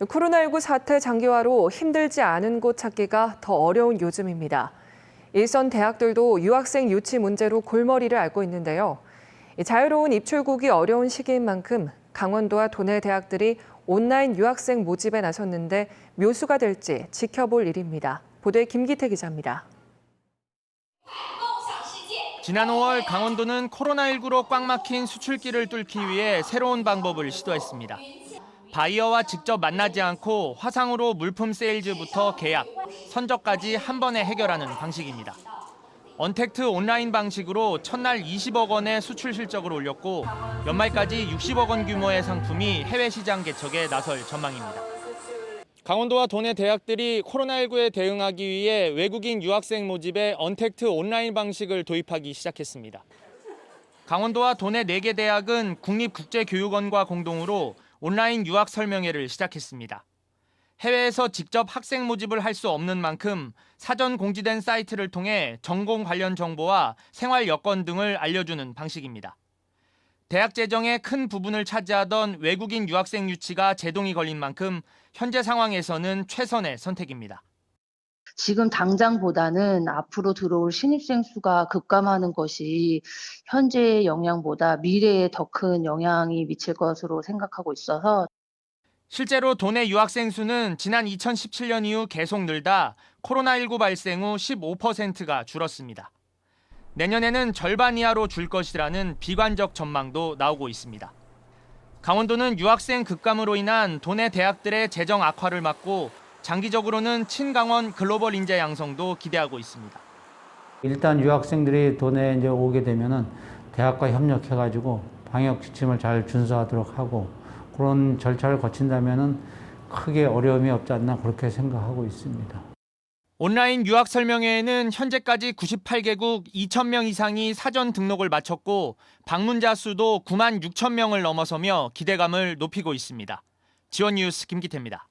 코로나19 사태 장기화로 힘들지 않은 곳 찾기가 더 어려운 요즘입니다. 일선 대학들도 유학생 유치 문제로 골머리를 앓고 있는데요. 이 자유로운 입출국이 어려운 시기인 만큼 강원도와 도내 대학들이 온라인 유학생 모집에 나섰는데 묘수가 될지 지켜볼 일입니다. 보도에 김기태 기자입니다. 지난 5월 강원도는 코로나19로 꽉 막힌 수출길을 뚫기 위해 새로운 방법을 시도했습니다. 바이어와 직접 만나지 않고 화상으로 물품 세일즈부터 계약, 선적까지 한 번에 해결하는 방식입니다. 언택트 온라인 방식으로 첫날 20억 원의 수출 실적을 올렸고 연말까지 60억 원 규모의 상품이 해외 시장 개척에 나설 전망입니다. 강원도와 도내 대학들이 코로나19에 대응하기 위해 외국인 유학생 모집에 언택트 온라인 방식을 도입하기 시작했습니다. 강원도와 도내 4개 대학은 국립국제교육원과 공동으로 온라인 유학 설명회를 시작했습니다. 해외에서 직접 학생 모집을 할 수 없는 만큼 사전 공지된 사이트를 통해 전공 관련 정보와 생활 여건 등을 알려주는 방식입니다. 대학 재정의 큰 부분을 차지하던 외국인 유학생 유치가 제동이 걸린 만큼 현재 상황에서는 최선의 선택입니다. 지금 당장보다는 앞으로 들어올 신입생 수가 급감하는 것이 현재의 영향보다 미래에 더 큰 영향이 미칠 것으로 생각하고 있어서 실제로 도내 유학생 수는 지난 2017년 이후 계속 늘다 코로나19 발생 후 15%가 줄었습니다. 내년에는 절반 이하로 줄 것이라는 비관적 전망도 나오고 있습니다. 강원도는 유학생 급감으로 인한 도내 대학들의 재정 악화를 막고 장기적으로는 친강원 글로벌 인재 양성도 기대하고 있습니다. 일단 유학생들이 도내에 이제 오게 되면은 대학과 협력해가지고 방역 지침을 잘 준수하도록 하고 그런 절차를 거친다면은 크게 어려움이 없지 않나 그렇게 생각하고 있습니다. 온라인 유학 설명회에는 현재까지 98개국 2,000명 이상이 사전 등록을 마쳤고 방문자 수도 9만 6천 명을 넘어서며 기대감을 높이고 있습니다. 지원 뉴스 김기태입니다.